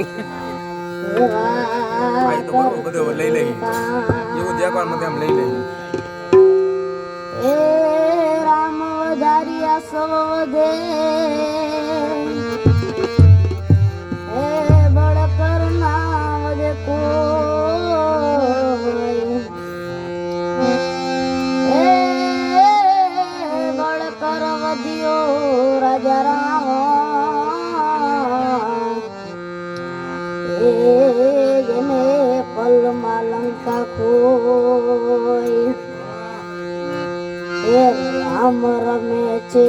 આ તો બરોબર બધું લઈ લઈ એવું દેખાડમાં તેમ લઈ લઈ એ રામ વધારિયા સવધે કોઈ એ રામ રમે છે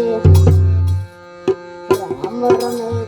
રામ રમે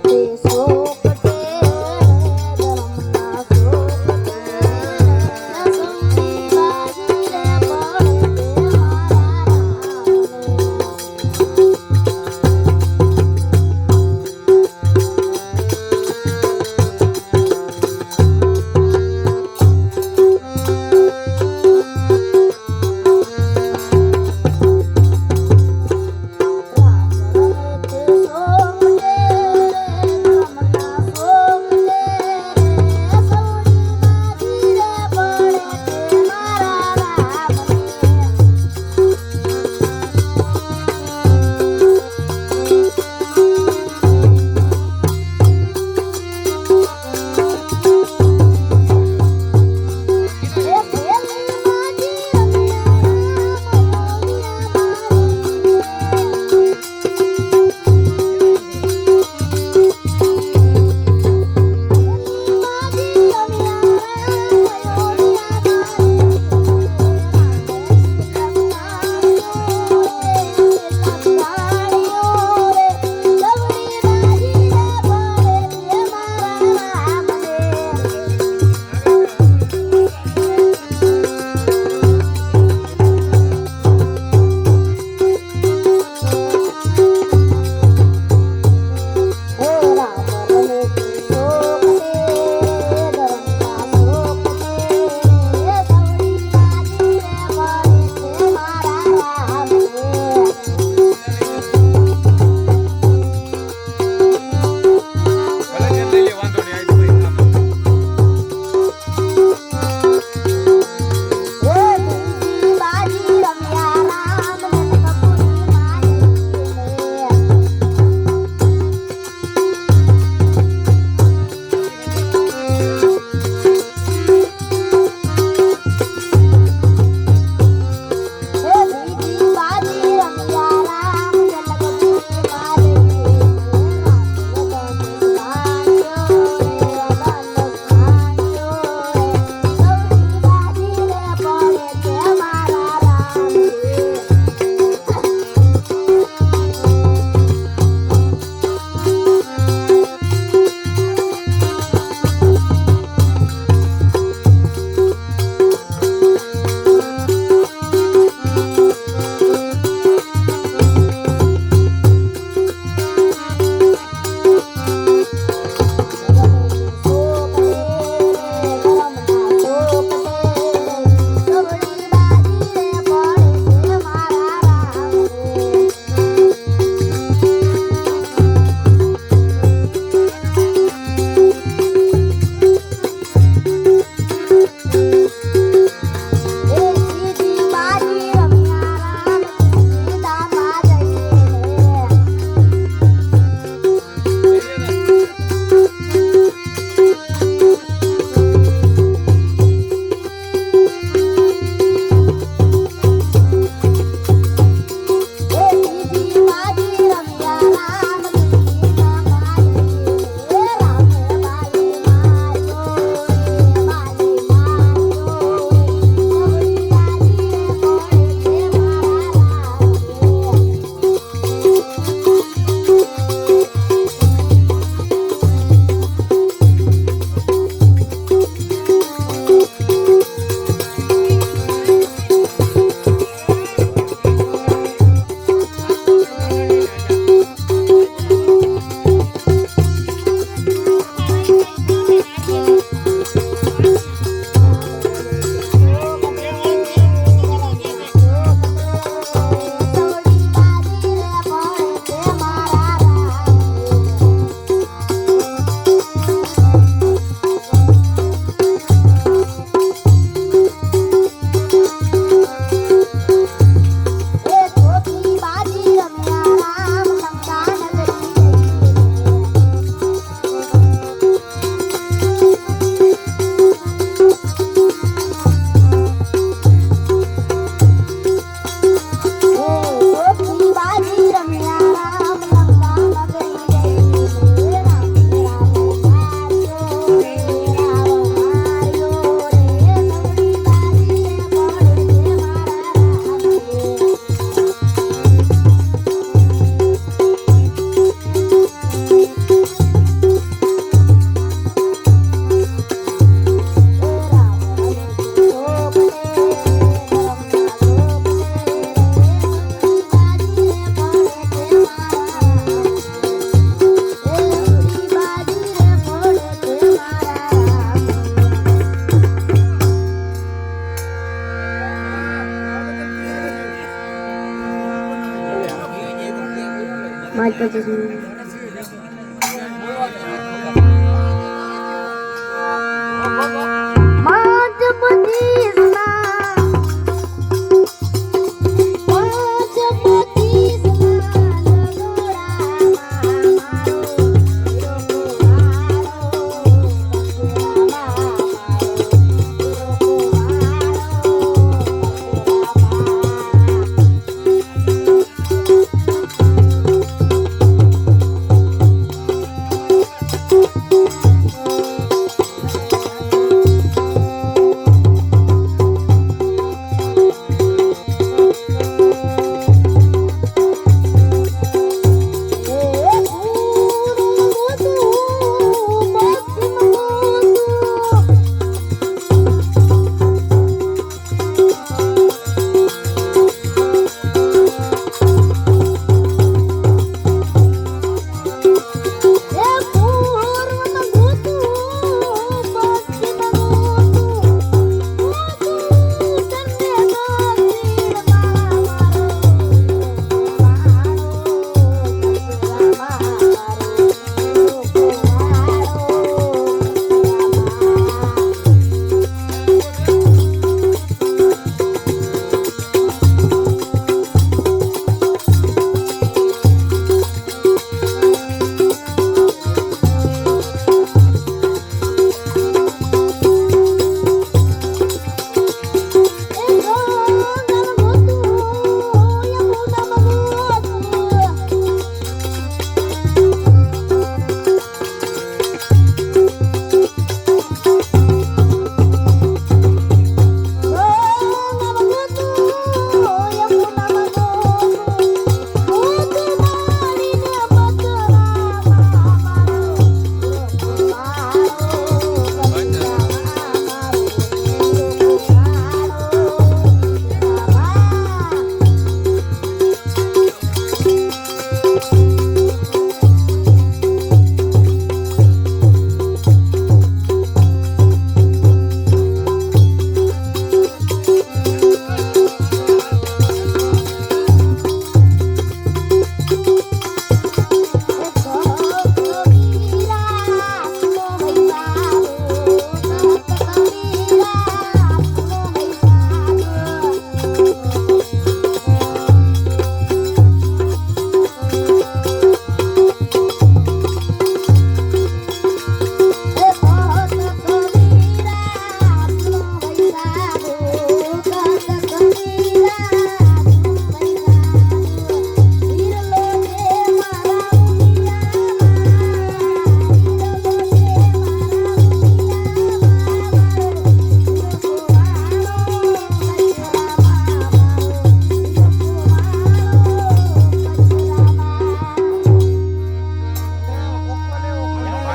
Mike, that doesn't.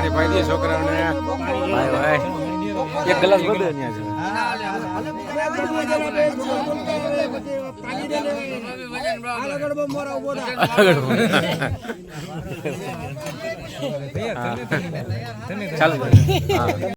પાણી પાઈ દઈએ છોકરાઓને. ભાઈ ભાઈ. એક ગ્લાસ બધે ત્યાં છે. ચાલુ.